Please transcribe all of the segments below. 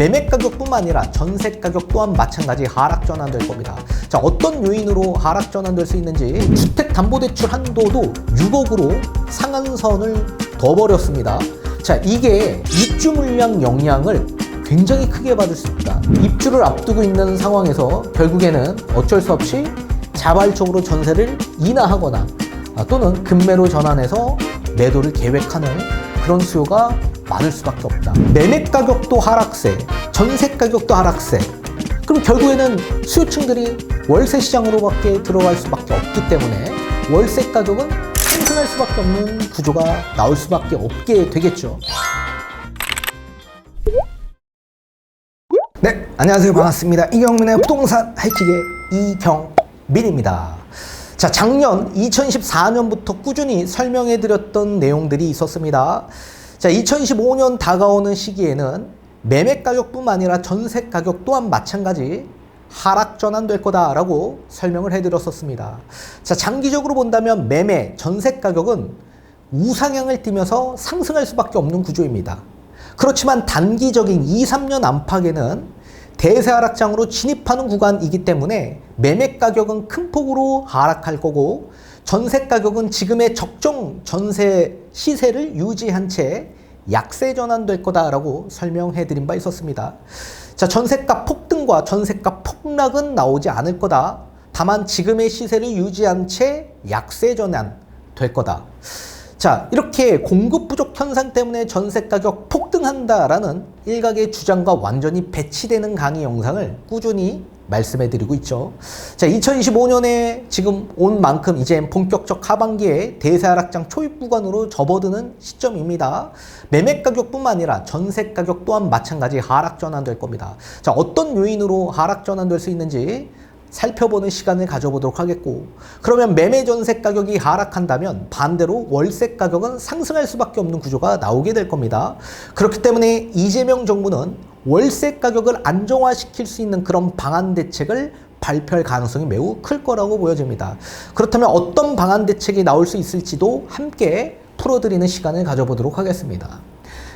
매매 가격뿐만 아니라 전세 가격 또한 마찬가지 하락 전환될 겁니다. 자, 어떤 요인으로 하락 전환될 수 있는지 주택 담보 대출 한도도 6억으로 상한선을 더 버렸습니다. 자, 이게 입주 물량 영향을 굉장히 크게 받을 수 있다. 입주를 앞두고 있는 상황에서 결국에는 어쩔 수 없이 자발적으로 전세를 인하하거나 아, 또는 급매로 전환해서 매도를 계획하는 그런 수요가 많을 수밖에 없다. 매매 가격도 하락세, 전세 가격도 하락세. 그럼 결국에는 수요층들이 월세 시장으로밖에 들어갈 수밖에 없기 때문에 월세 가격은 상승할 수밖에 없는 구조가 나올 수밖에 없게 되겠죠. 네, 안녕하세요. 반갑습니다. 이경민의 부동산 해치의 이경민입니다. 자, 작년 2014년부터 꾸준히 설명해 드렸던 내용들이 있었습니다. 자, 2025년 다가오는 시기에는 매매 가격뿐만 아니라 전세 가격 또한 마찬가지 하락 전환될 거다라고 설명을 해 드렸었습니다. 자, 장기적으로 본다면 매매, 전세 가격은 우상향을 띠면서 상승할 수밖에 없는 구조입니다. 그렇지만 단기적인 2, 3년 안팎에는 대세 하락장으로 진입하는 구간이기 때문에 매매 가격은 큰 폭으로 하락할 거고 전세 가격은 지금의 적정 전세 시세를 유지한 채 약세 전환될 거다라고 설명해 드린 바 있었습니다. 자, 전세가 폭등과 전세가 폭락은 나오지 않을 거다. 다만 지금의 시세를 유지한 채 약세 전환 될 거다. 자, 이렇게 공급 부족 현상 때문에 전세 가격 폭등한다라는 일각의 주장과 완전히 배치되는 강의 영상을 꾸준히 말씀해 드리고 있죠. 자, 2025년에 지금 온 만큼 이제 본격적 하반기에 대세 하락장 초입 구간으로 접어드는 시점입니다. 매매 가격뿐만 아니라 전세 가격 또한 마찬가지 하락 전환될 겁니다. 자, 어떤 요인으로 하락 전환될 수 있는지 살펴보는 시간을 가져보도록 하겠고 그러면 매매 전세 가격이 하락한다면 반대로 월세 가격은 상승할 수밖에 없는 구조가 나오게 될 겁니다. 그렇기 때문에 이재명 정부는 월세 가격을 안정화시킬 수 있는 그런 방안 대책을 발표할 가능성이 매우 클 거라고 보여집니다. 그렇다면 어떤 방안 대책이 나올 수 있을지도 함께 풀어드리는 시간을 가져보도록 하겠습니다.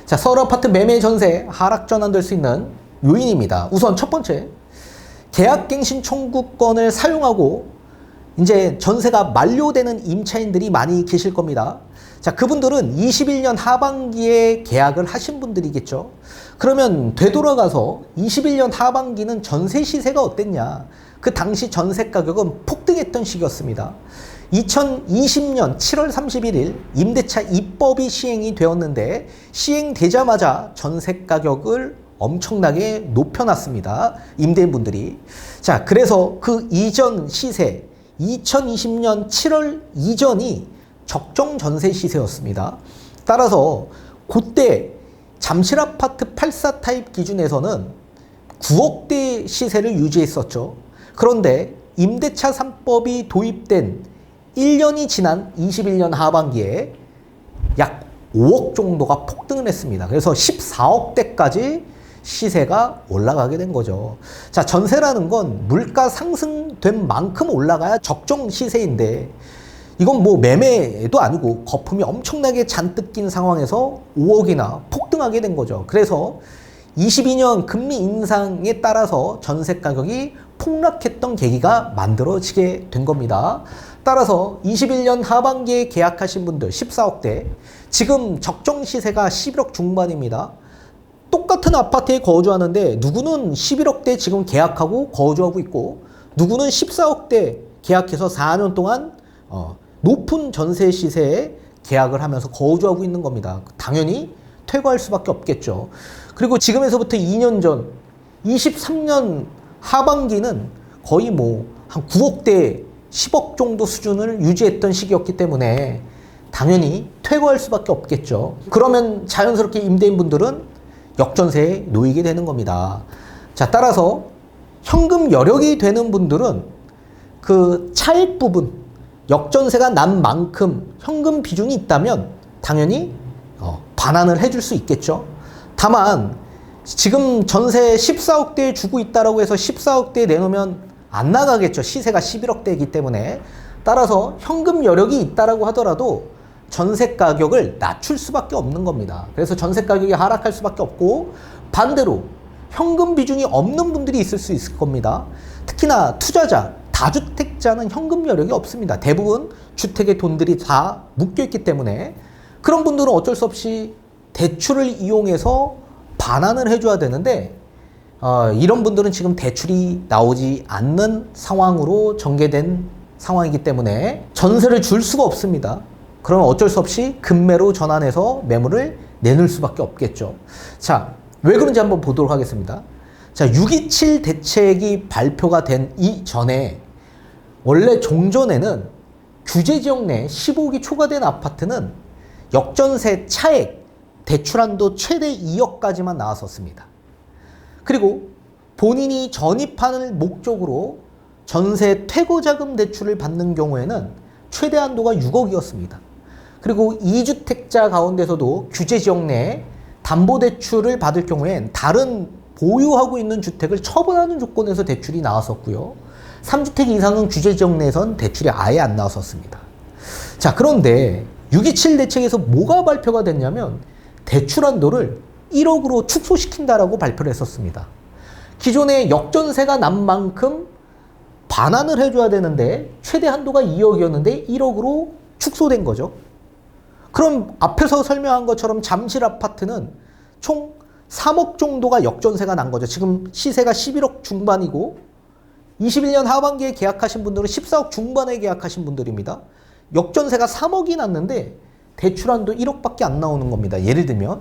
자, 서울 아파트 매매 전세 하락 전환될 수 있는 요인입니다. 우선 첫 번째, 계약갱신 청구권을 사용하고 이제 전세가 만료되는 임차인들이 많이 계실 겁니다. 자, 그분들은 21년 하반기에 계약을 하신 분들이겠죠. 그러면 되돌아가서 21년 하반기는 전세 시세가 어땠냐? 그 당시 전세 가격은 폭등했던 시기였습니다. 2020년 7월 31일 임대차 입법이 시행이 되었는데 시행되자마자 전세 가격을 엄청나게 높여놨습니다. 임대인분들이. 자, 그래서 그 이전 시세, 2020년 7월 이전이 적정 전세 시세였습니다. 따라서 그때 잠실 아파트 84 타입 기준에서는 9억대 시세를 유지했었죠. 그런데 임대차 3법이 도입된 1년이 지난 21년 하반기에 약 5억 정도가 폭등을 했습니다. 그래서 14억대까지 시세가 올라가게 된 거죠. 자, 전세라는 건 물가 상승된 만큼 올라가야 적정 시세인데 이건 뭐 매매도 아니고 거품이 엄청나게 잔뜩 낀 상황에서 5억이나 폭등하게 된 거죠. 그래서 22년 금리 인상에 따라서 전세 가격이 폭락했던 계기가 만들어지게 된 겁니다. 따라서 21년 하반기에 계약하신 분들 14억대, 지금 적정 시세가 11억 중반입니다. 똑같은 아파트에 거주하는데 누구는 11억대 지금 계약하고 거주하고 있고 누구는 14억대 계약해서 4년 동안 어, 높은 전세 시세에 계약을 하면서 거주하고 있는 겁니다. 당연히 퇴거할 수밖에 없겠죠. 그리고 지금에서부터 2년 전 23년 하반기는 거의 뭐 한 9억대 10억 정도 수준을 유지했던 시기였기 때문에 당연히 퇴거할 수밖에 없겠죠. 그러면 자연스럽게 임대인분들은 역전세에 놓이게 되는 겁니다. 자, 따라서 현금 여력이 되는 분들은 그 차익 부분, 역전세가 난 만큼 현금 비중이 있다면 당연히 어, 반환을 해줄 수 있겠죠. 다만 지금 전세 14억 대에 주고 있다라고 해서 14억 대에 내놓으면 안 나가겠죠. 시세가 11억 대이기 때문에. 따라서 현금 여력이 있다라고 하더라도 전세 가격을 낮출 수밖에 없는 겁니다. 그래서 전세 가격이 하락할 수밖에 없고 반대로 현금 비중이 없는 분들이 있을 수 있을 겁니다. 특히나 투자자, 다주택자는 현금 여력이 없습니다. 대부분 주택의 돈들이 다 묶여 있기 때문에 그런 분들은 어쩔 수 없이 대출을 이용해서 반환을 해줘야 되는데 어, 이런 분들은 지금 대출이 나오지 않는 상황으로 전개된 상황이기 때문에 전세를 줄 수가 없습니다. 그러면 어쩔 수 없이 금매로 전환해서 매물을 내놓을 수밖에 없겠죠. 자, 왜 그런지 한번 보도록 하겠습니다. 자, 627 대책이 발표가 된 이전에 원래 종전에는 규제 지역 내 15기 초과된 아파트는 역전세 차액 대출 한도 최대 2억까지만 나왔었습니다. 그리고 본인이 전입하는 목적으로 전세 퇴거자금 대출을 받는 경우에는 최대 한도가 6억이었습니다. 그리고 2주택자 가운데서도 규제 지역 내 담보대출을 받을 경우엔 다른 보유하고 있는 주택을 처분하는 조건에서 대출이 나왔었고요. 3주택 이상은 규제 지역 내에선 대출이 아예 안 나왔었습니다. 자, 그런데 627 대책에서 뭐가 발표가 됐냐면 대출 한도를 1억으로 축소시킨다라고 발표를 했었습니다. 기존에 역전세가 난 만큼 반환을 해줘야 되는데 최대 한도가 2억이었는데 1억으로 축소된 거죠. 그럼 앞에서 설명한 것처럼 잠실 아파트는 총 3억 정도가 역전세가 난 거죠. 지금 시세가 11억 중반이고 21년 하반기에 계약하신 분들은 14억 중반에 계약하신 분들입니다. 역전세가 3억이 났는데 대출한도 1억밖에 안 나오는 겁니다. 예를 들면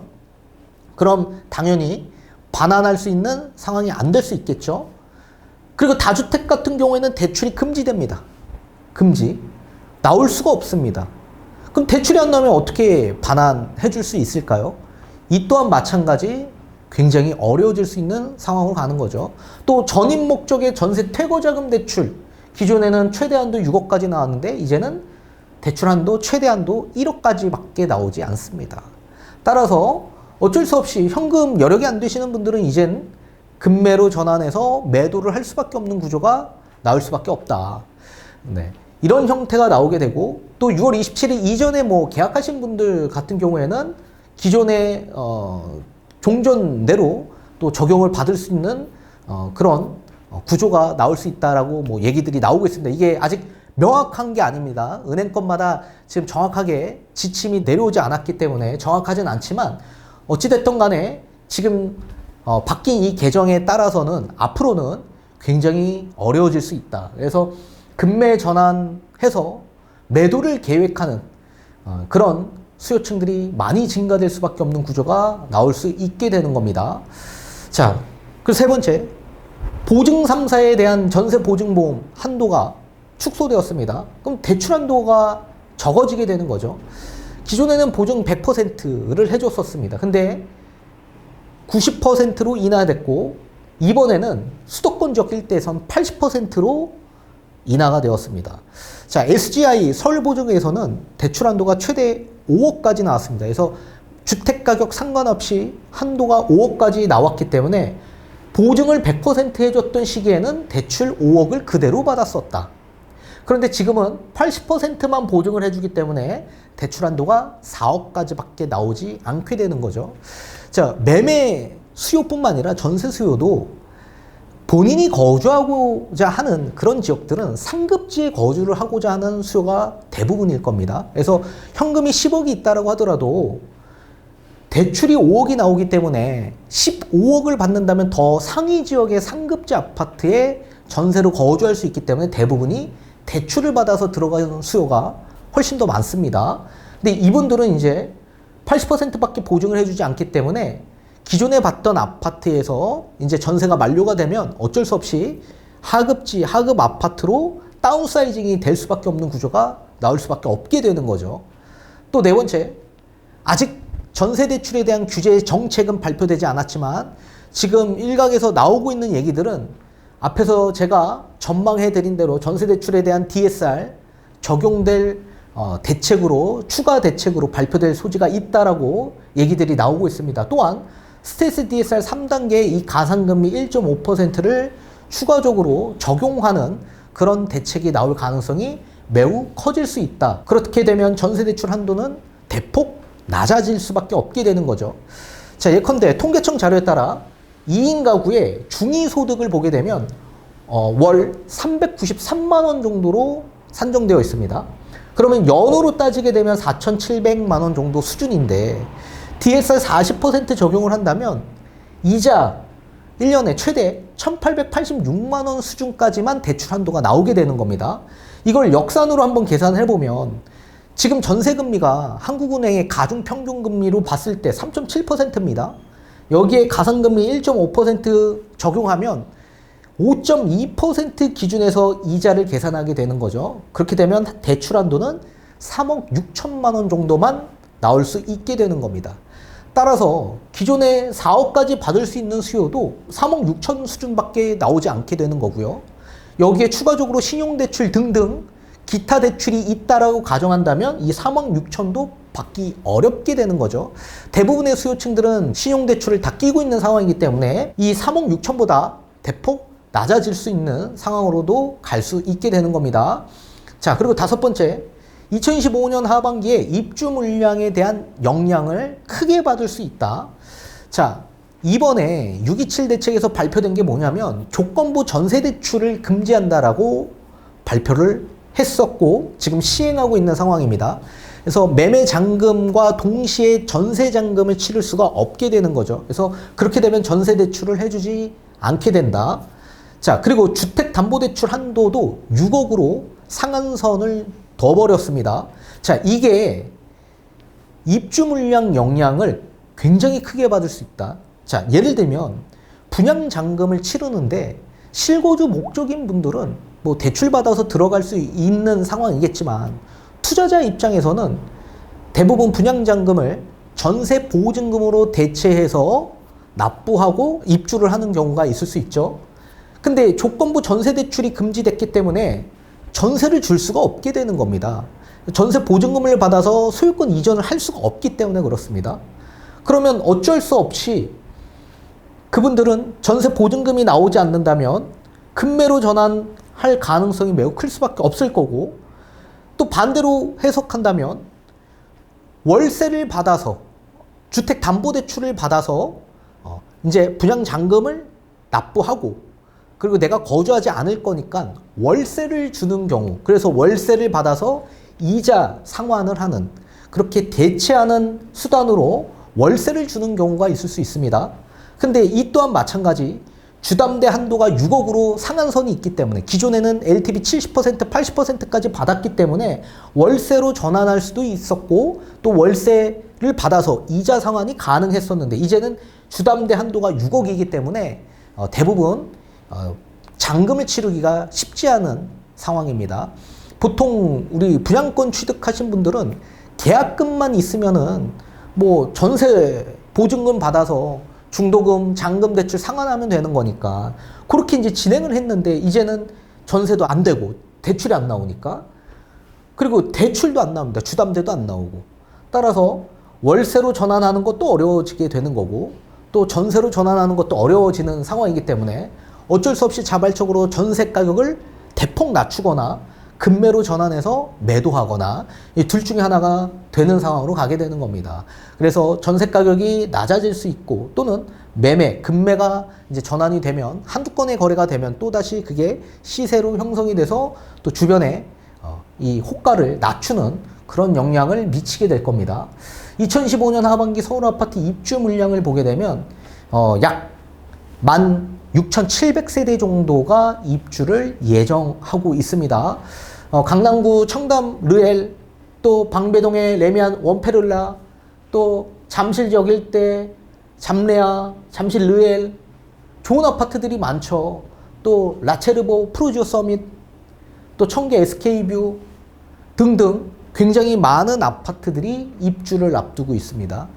그럼 당연히 반환할 수 있는 상황이 안 될 수 있겠죠. 그리고 다주택 같은 경우에는 대출이 금지됩니다. 금지. 나올 수가 없습니다. 그럼 대출이 안 나오면 어떻게 반환해 줄 수 있을까요? 이 또한 마찬가지 굉장히 어려워질 수 있는 상황으로 가는 거죠. 또 전입 목적의 전세 퇴거 자금 대출 기존에는 최대한도 6억까지 나왔는데 이제는 대출 한도 최대한도 1억까지밖에 나오지 않습니다. 따라서 어쩔 수 없이 현금 여력이 안 되시는 분들은 이젠 금매로 전환해서 매도를 할 수밖에 없는 구조가 나올 수밖에 없다. 네. 이런 형태가 나오게 되고 또 6월 27일 이전에 뭐 계약하신 분들 같은 경우에는 기존의 어, 종전대로 또 적용을 받을 수 있는 어, 그런 어, 구조가 나올 수 있다라고 뭐 얘기들이 나오고 있습니다. 이게 아직 명확한 게 아닙니다. 은행권마다 지금 정확하게 지침이 내려오지 않았기 때문에 정확하진 않지만 어찌됐든 간에 지금 어, 바뀐 이 개정에 따라서는 앞으로는 굉장히 어려워질 수 있다. 그래서 금매 전환해서 매도를 계획하는 어, 그런 수요층들이 많이 증가될 수밖에 없는 구조가 나올 수 있게 되는 겁니다. 자, 그세 번째, 보증 3사에 대한 전세 보증보험 한도가 축소되었습니다. 그럼 대출 한도가 적어지게 되는 거죠. 기존에는 보증 100%를 해줬었습니다. 근데 90%로 인하됐고 이번에는 수도권 지역 일대에선 80%로 인하가 되었습니다. 자, SGI 서울보증에서는 대출 한도가 최대 5억까지 나왔습니다. 그래서 주택 가격 상관없이 한도가 5억까지 나왔기 때문에 보증을 100% 해줬던 시기에는 대출 5억을 그대로 받았었다. 그런데 지금은 80%만 보증을 해주기 때문에 대출 한도가 4억까지밖에 나오지 않게 되는 거죠. 자, 매매 수요뿐만 아니라 전세 수요도 본인이 거주하고자 하는 그런 지역들은 상급지에 거주를 하고자 하는 수요가 대부분일 겁니다. 그래서 현금이 10억이 있다라고 하더라도 대출이 5억이 나오기 때문에 15억을 받는다면 더 상위 지역의 상급지 아파트에 전세로 거주할 수 있기 때문에 대부분이 대출을 받아서 들어가는 수요가 훨씬 더 많습니다. 근데 이분들은 이제 80%밖에 보증을 해주지 않기 때문에 기존에 봤던 아파트에서 이제 전세가 만료가 되면 어쩔 수 없이 하급지, 하급 아파트로 다운사이징이 될 수밖에 없는 구조가 나올 수밖에 없게 되는 거죠. 또 네 번째, 아직 전세 대출에 대한 규제 정책은 발표되지 않았지만 지금 일각에서 나오고 있는 얘기들은 앞에서 제가 전망해 드린 대로 전세 대출에 대한 DSR 적용될 어, 대책으로 추가 대책으로 발표될 소지가 있다라고 얘기들이 나오고 있습니다. 또한 스테이스 DSR 3단계의 이 가상금리 1.5%를 추가적으로 적용하는 그런 대책이 나올 가능성이 매우 커질 수 있다. 그렇게 되면 전세대출 한도는 대폭 낮아질 수밖에 없게 되는 거죠. 자, 예컨대 통계청 자료에 따라 2인 가구의 중위소득을 보게 되면 어, 월 393만 원 정도로 산정되어 있습니다. 그러면 연으로 따지게 되면 4,700만 원 정도 수준인데 DSR 40% 적용을 한다면 이자 1년에 최대 1,886만 원 수준까지만 대출 한도가 나오게 되는 겁니다. 이걸 역산으로 한번 계산을 해보면 지금 전세 금리가 한국은행의 가중 평균 금리로 봤을 때 3.7%입니다. 여기에 가상금리 1.5% 적용하면 5.2% 기준에서 이자를 계산하게 되는 거죠. 그렇게 되면 대출 한도는 3억 6천만 원 정도만 나올 수 있게 되는 겁니다. 따라서 기존에 4억까지 받을 수 있는 수요도 3억 6천 수준밖에 나오지 않게 되는 거고요. 여기에 추가적으로 신용대출 등등 기타 대출이 있다라고 가정한다면 이 3억 6천도 받기 어렵게 되는 거죠. 대부분의 수요층들은 신용대출을 다 끼고 있는 상황이기 때문에 이 3억 6천보다 대폭 낮아질 수 있는 상황으로도 갈 수 있게 되는 겁니다. 자, 그리고 다섯 번째. 2025년 하반기에 입주 물량에 대한 영향을 크게 받을 수 있다. 자, 이번에 627 대책에서 발표된 게 뭐냐면 조건부 전세 대출을 금지한다라고 발표를 했었고 지금 시행하고 있는 상황입니다. 그래서 매매 잔금과 동시에 전세 잔금을 치를 수가 없게 되는 거죠. 그래서 그렇게 되면 전세 대출을 해주지 않게 된다. 자, 그리고 주택 담보 대출 한도도 6억으로 상한선을 더 버렸습니다. 자, 이게 입주 물량 영향을 굉장히 크게 받을 수 있다. 자, 예를 들면 분양 잔금을 치르는데 실거주 목적인 분들은 뭐 대출 받아서 들어갈 수 있는 상황이겠지만 투자자 입장에서는 대부분 분양 잔금을 전세 보증금으로 대체해서 납부하고 입주를 하는 경우가 있을 수 있죠. 근데 조건부 전세 대출이 금지됐기 때문에 전세를 줄 수가 없게 되는 겁니다. 전세 보증금을 받아서 소유권 이전을 할 수가 없기 때문에 그렇습니다. 그러면 어쩔 수 없이 그분들은 전세 보증금이 나오지 않는다면 금매로 전환할 가능성이 매우 클 수밖에 없을 거고 또 반대로 해석한다면 월세를 받아서 주택 담보 대출을 받아서 어 이제 분양 잔금을 납부하고 그리고 내가 거주하지 않을 거니까 월세를 주는 경우 그래서 월세를 받아서 이자 상환을 하는 그렇게 대체하는 수단으로 월세를 주는 경우가 있을 수 있습니다. 근데 이 또한 마찬가지 주담대 한도가 6억으로 상한선이 있기 때문에 기존에는 LTV 70% 80%까지 받았기 때문에 월세로 전환할 수도 있었고 또 월세를 받아서 이자 상환이 가능했었는데 이제는 주담대 한도가 6억이기 때문에 어, 대부분 어, 잔금을 치르기가 쉽지 않은 상황입니다. 보통 우리 분양권 취득하신 분들은 계약금만 있으면은 뭐 전세 보증금 받아서 중도금, 잔금 대출 상환하면 되는 거니까 그렇게 이제 진행을 했는데 이제는 전세도 안 되고 대출이 안 나오니까 그리고 대출도 안 나옵니다. 주담대도 안 나오고 따라서 월세로 전환하는 것도 어려워지게 되는 거고 또 전세로 전환하는 것도 어려워지는 상황이기 때문에 어쩔 수 없이 자발적으로 전세 가격을 대폭 낮추거나 금매로 전환해서 매도하거나 이 둘 중에 하나가 되는 상황으로 가게 되는 겁니다. 그래서 전세 가격이 낮아질 수 있고 또는 매매, 금매가 이제 전환이 되면 한두 건의 거래가 되면 또다시 그게 시세로 형성이 돼서 또 주변에 어, 이 호가를 낮추는 그런 영향을 미치게 될 겁니다. 2015년 하반기 서울 아파트 입주 물량을 보게 되면 어, 약1 6,700세대 정도가 입주를 예정하고 있습니다. 어, 강남구 청담 르엘, 또 방배동의 레미안 원페를라, 또 잠실역 일대 잠레아, 잠실 르엘, 좋은 아파트들이 많죠. 또 라체르보 프로지오 서밋, 또 청계 SK뷰 등등 굉장히 많은 아파트들이 입주를 앞두고 있습니다.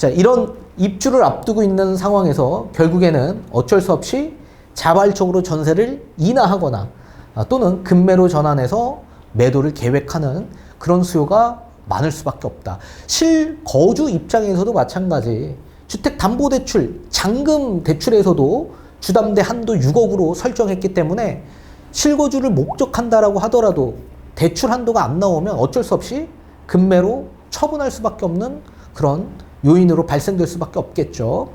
자, 이런 입주를 앞두고 있는 상황에서 결국에는 어쩔 수 없이 자발적으로 전세를 인하하거나 아, 또는 금매로 전환해서 매도를 계획하는 그런 수요가 많을 수밖에 없다. 실 거주 입장에서도 마찬가지. 주택담보대출, 잔금 대출에서도 주담대 한도 6억으로 설정했기 때문에 실거주를 목적한다라고 하더라도 대출 한도가 안 나오면 어쩔 수 없이 금매로 처분할 수밖에 없는 그런 요인으로 발생될 수밖에 없겠죠.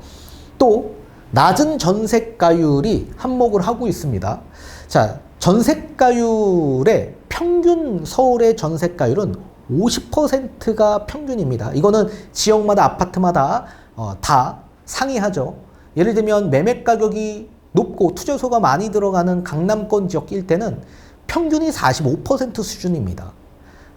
또 낮은 전세가율이 한몫을 하고 있습니다. 자, 전세가율의 평균 서울의 전세가율은 50%가 평균입니다. 이거는 지역마다 아파트마다 어, 다 상이하죠. 예를 들면 매매 가격이 높고 투자소가 많이 들어가는 강남권 지역 일대는 평균이 45% 수준입니다.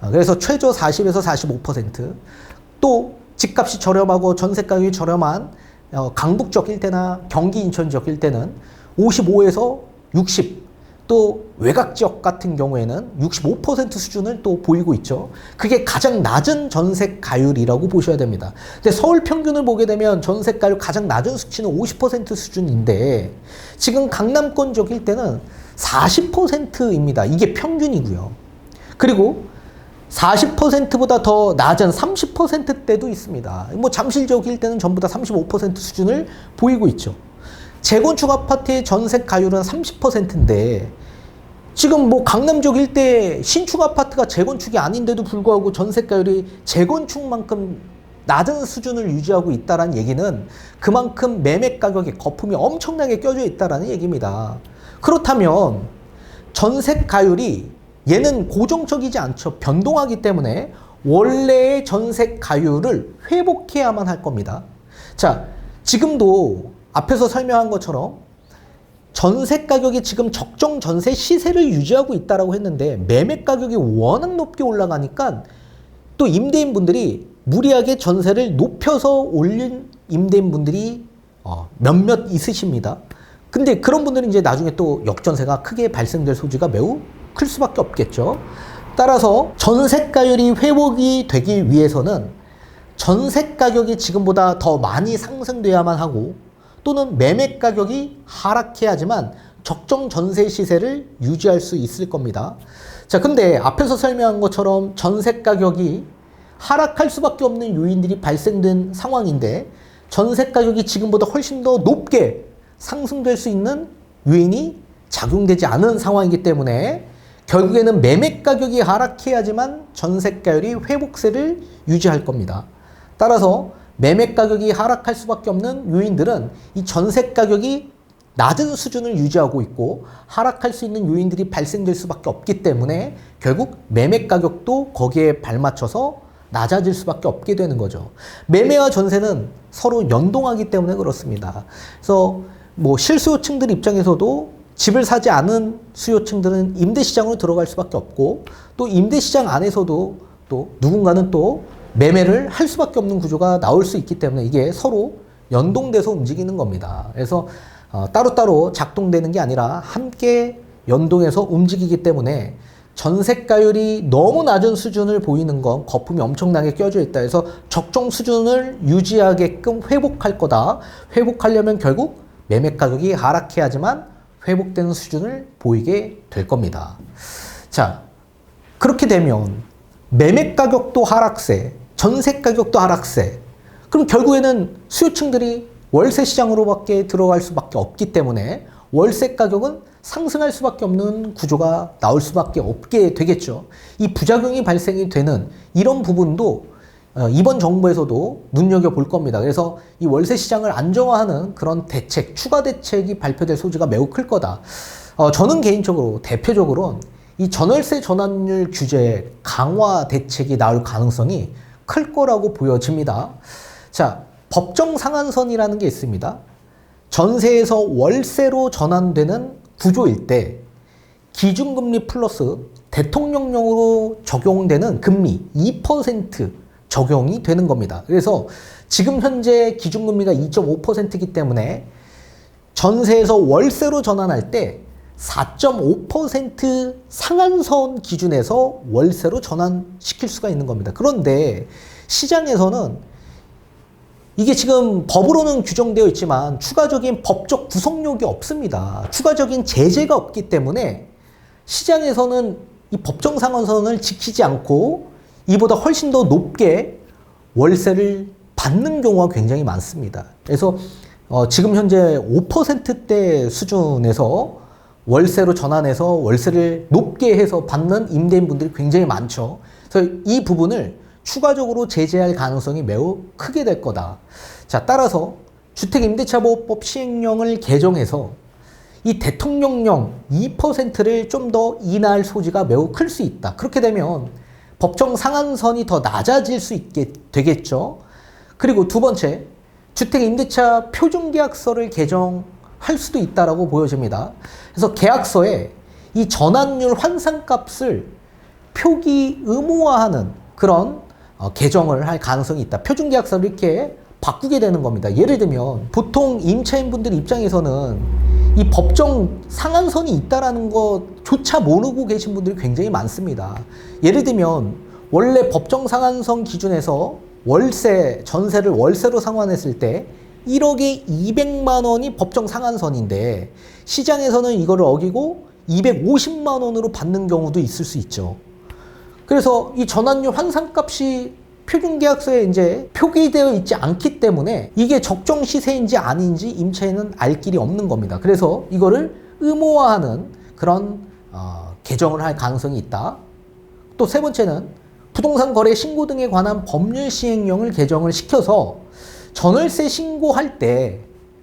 어, 그래서 최저 40에서 45%또 집값이 저렴하고 전세 가격이 저렴한 어, 강북 지역 일대나 경기 인천 지역 일대는 55에서 60, 또 외곽 지역 같은 경우에는 65% 수준을 또 보이고 있죠. 그게 가장 낮은 전세 가율이라고 보셔야 됩니다. 근데 서울 평균을 보게 되면 전세 가율 가장 낮은 수치는 50% 수준인데 지금 강남권 지역일 때는 40%입니다. 이게 평균이고요. 그리고 40%보다 더 낮은 30%대도 있습니다. 뭐 잠실 지역일 때는 전부 다 35% 수준을 보이고 있죠. 재건축 아파트의 전세 가율은 30%인데 지금 뭐 강남 쪽 일대 신축 아파트가 재건축이 아닌데도 불구하고 전세 가율이 재건축만큼 낮은 수준을 유지하고 있다는 얘기는 그만큼 매매 가격에 거품이 엄청나게 껴져 있다는 얘기입니다. 그렇다면 전세 가율이 얘는 고정적이지 않죠. 변동하기 때문에 원래의 전세가율을 회복해야만 할 겁니다. 자, 지금도 앞에서 설명한 것처럼 전세 가격이 지금 적정 전세 시세를 유지하고 있다라고 했는데 매매 가격이 워낙 높게 올라가니까 또 임대인 분들이 무리하게 전세를 높여서 올린 임대인 분들이 어, 몇몇 있으십니다. 근데 그런 분들은 이제 나중에 또 역전세가 크게 발생될 소지가 매우 클 수밖에 없겠죠. 따라서 전세가율이 회복이 되기 위해서는 전세 가격이 지금보다 더 많이 상승돼야만 하고 또는 매매 가격이 하락해야지만 적정 전세 시세를 유지할 수 있을 겁니다. 자, 근데 앞에서 설명한 것처럼 전세 가격이 하락할 수밖에 없는 요인들이 발생된 상황인데 전세 가격이 지금보다 훨씬 더 높게 상승될 수 있는 요인이 작용되지 않은 상황이기 때문에 결국에는 매매 가격이 하락해야지만 전세가율이 회복세를 유지할 겁니다. 따라서 매매 가격이 하락할 수밖에 없는 요인들은 이 전세 가격이 낮은 수준을 유지하고 있고 하락할 수 있는 요인들이 발생될 수밖에 없기 때문에 결국 매매 가격도 거기에 발맞춰서 낮아질 수밖에 없게 되는 거죠. 매매와 전세는 서로 연동하기 때문에 그렇습니다. 그래서 뭐 실수요층들 입장에서도 집을 사지 않은 수요층들은 임대 시장으로 들어갈 수밖에 없고 또 임대 시장 안에서도 또 누군가는 또 매매를 할 수밖에 없는 구조가 나올 수 있기 때문에 이게 서로 연동돼서 움직이는 겁니다. 그래서 어, 따로따로 작동되는 게 아니라 함께 연동해서 움직이기 때문에 전세가율이 너무 낮은 수준을 보이는 건 거품이 엄청나게 껴져 있다 해서 적정 수준을 유지하게끔 회복할 거다. 회복하려면 결국 매매 가격이 하락해야지만 회복되는 수준을 보이게 될 겁니다. 자, 그렇게 되면 매매 가격도 하락세, 전세 가격도 하락세. 그럼 결국에는 수요층들이 월세 시장으로밖에 들어갈 수밖에 없기 때문에 월세 가격은 상승할 수밖에 없는 구조가 나올 수밖에 없게 되겠죠. 이 부작용이 발생이 되는 이런 부분도 어, 이번 정부에서도 눈여겨볼 겁니다. 그래서 이 월세 시장을 안정화하는 그런 대책, 추가 대책이 발표될 소지가 매우 클 거다. 어, 저는 개인적으로 대표적으로 이 전월세 전환율 규제 강화 대책이 나올 가능성이 클 거라고 보여집니다. 자, 법정 상한선이라는 게 있습니다. 전세에서 월세로 전환되는 구조일 때 기준금리 플러스 대통령령으로 적용되는 금리 2% 적용이 되는 겁니다. 그래서 지금 현재 기준금리가 2.5%이기 때문에 전세에서 월세로 전환할 때 4.5% 상한선 기준에서 월세로 전환시킬 수가 있는 겁니다. 그런데 시장에서는 이게 지금 법으로는 규정되어 있지만 추가적인 법적 구속력이 없습니다. 추가적인 제재가 없기 때문에 시장에서는 이 법정 상한선을 지키지 않고 이보다 훨씬 더 높게 월세를 받는 경우가 굉장히 많습니다. 그래서 어 지금 현재 5%대 수준에서 월세로 전환해서 월세를 높게 해서 받는 임대인분들이 굉장히 많죠. 그래서 이 부분을 추가적으로 제재할 가능성이 매우 크게 될 거다. 자, 따라서 주택임대차보호법 시행령을 개정해서 이 대통령령 2%를 좀 더 인하할 소지가 매우 클 수 있다. 그렇게 되면 법정 상한선이 더 낮아질 수 있게 되겠죠. 그리고 두 번째, 주택 임대차 표준 계약서를 개정할 수도 있다라고 보여집니다. 그래서 계약서에 이 전환율 환산값을 표기 의무화하는 그런 어, 개정을 할 가능성이 있다. 표준 계약서를 이렇게 바꾸게 되는 겁니다. 예를 들면 보통 임차인분들 입장에서는 이 법정 상한선이 있다라는 것조차 모르고 계신 분들이 굉장히 많습니다. 예를 들면 원래 법정 상한선 기준에서 월세 전세를 월세로 상환했을 때 1억에 200만 원이 법정 상한선인데 시장에서는 이거를 어기고 250만 원으로 받는 경우도 있을 수 있죠. 그래서 이 전환율 환산값이 표준계약서에 이제 표기되어 있지 않기 때문에 이게 적정 시세인지 아닌지 임차인은 알 길이 없는 겁니다. 그래서 이거를 의무화하는 그런 어, 개정을 할 가능성이 있다. 또 세 번째는 부동산 거래 신고 등에 관한 법률 시행령을 개정을 시켜서 전월세 신고할 때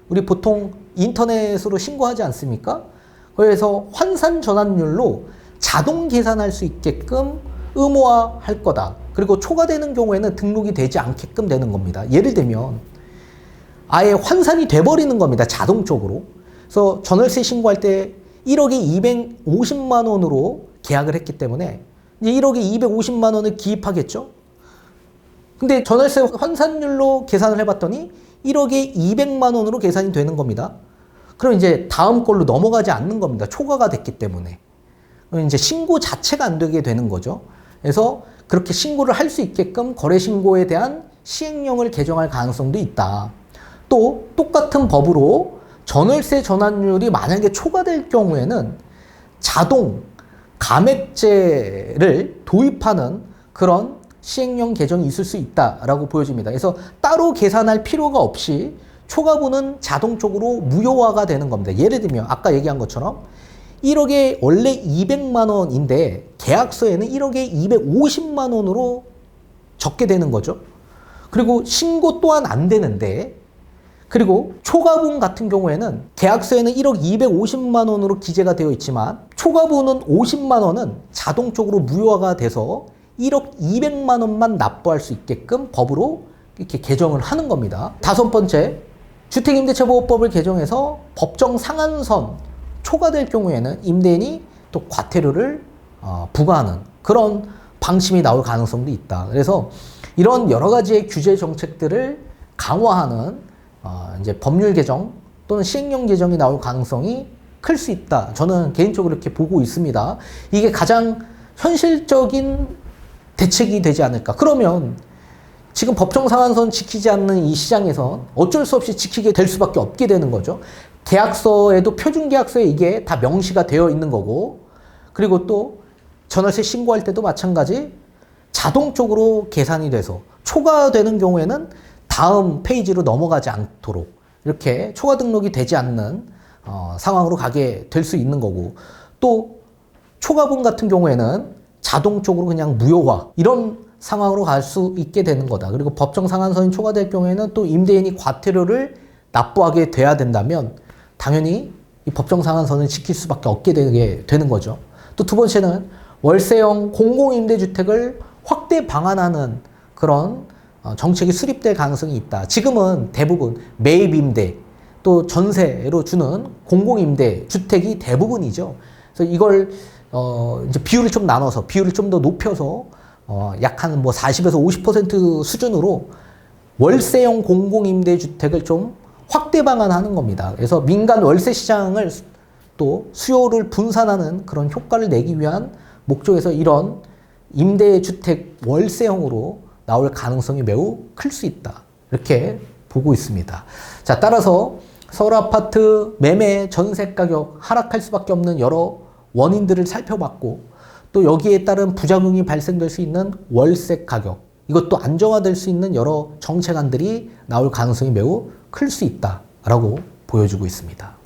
우리 보통 인터넷으로 신고하지 않습니까? 그래서 환산 전환율로 자동 계산할 수 있게끔 의무화할 거다. 그리고 초과되는 경우에는 등록이 되지 않게끔 되는 겁니다. 예를 들면 아예 환산이 돼버리는 겁니다. 자동적으로. 그래서 전월세 신고할 때 1억에 250만 원으로 계약을 했기 때문에 이제 1억에 250만 원을 기입하겠죠. 근데 전월세 환산율로 계산을 해봤더니 1억에 200만 원으로 계산이 되는 겁니다. 그럼 이제 다음 걸로 넘어가지 않는 겁니다. 초과가 됐기 때문에. 이제 신고 자체가 안 되게 되는 거죠. 그래서 그렇게 신고를 할 수 있게끔 거래 신고에 대한 시행령을 개정할 가능성도 있다. 또 똑같은 법으로 전월세 전환율이 만약에 초과될 경우에는 자동 감액제를 도입하는 그런 시행령 개정이 있을 수 있다라고 보여집니다. 그래서 따로 계산할 필요가 없이 초과분은 자동적으로 무효화가 되는 겁니다. 예를 들면 아까 얘기한 것처럼 1억에 원래 200만 원인데 계약서에는 1억에 250만 원으로 적게 되는 거죠. 그리고 신고 또한 안 되는데 그리고 초과분 같은 경우에는 계약서에는 1억 250만 원으로 기재가 되어 있지만 초과분은 50만 원은 자동적으로 무효화가 돼서 1억 200만 원만 납부할 수 있게끔 법으로 이렇게 개정을 하는 겁니다. 다섯 번째, 주택임대차보호법을 개정해서 법정 상한선 초과될 경우에는 임대인이 또 과태료를 어, 부과하는 그런 방침이 나올 가능성도 있다. 그래서 이런 여러 가지의 규제 정책들을 강화하는 어, 이제 법률 개정 또는 시행령 개정이 나올 가능성이 클 수 있다. 저는 개인적으로 이렇게 보고 있습니다. 이게 가장 현실적인 대책이 되지 않을까. 그러면 지금 법정 상한선 지키지 않는 이 시장에서 어쩔 수 없이 지키게 될 수밖에 없게 되는 거죠. 계약서에도 표준 계약서에 이게 다 명시가 되어 있는 거고 그리고 또 전월세 신고할 때도 마찬가지 자동적으로 계산이 돼서 초과되는 경우에는 다음 페이지로 넘어가지 않도록 이렇게 초과 등록이 되지 않는 어, 상황으로 가게 될 수 있는 거고 또 초과분 같은 경우에는 자동적으로 그냥 무효화 이런 상황으로 갈 수 있게 되는 거다. 그리고 법정 상한선이 초과될 경우에는 또 임대인이 과태료를 납부하게 돼야 된다면 당연히 이 법정 상한선을 지킬 수밖에 없게 되게 되는 거죠. 또 두 번째는 월세형 공공임대주택을 확대 방안하는 그런 어, 정책이 수립될 가능성이 있다. 지금은 대부분 매입임대 또 전세로 주는 공공임대 주택이 대부분이죠. 그래서 이걸 어 이제 비율을 좀 나눠서 비율을 좀 더 높여서 어 약한 뭐 40에서 50% 수준으로 월세형 공공임대 주택을 좀 확대 방안하는 겁니다. 그래서 민간 월세 시장을 또 수요를 분산하는 그런 효과를 내기 위한 목적에서 이런 임대주택 월세형으로 나올 가능성이 매우 클 수 있다. 이렇게 보고 있습니다. 자, 따라서 서울 아파트 매매 전세 가격 하락할 수밖에 없는 여러 원인들을 살펴봤고 또 여기에 따른 부작용이 발생될 수 있는 월세 가격 이것도 안정화될 수 있는 여러 정책안들이 나올 가능성이 매우 클 수 있다라고 보여주고 있습니다.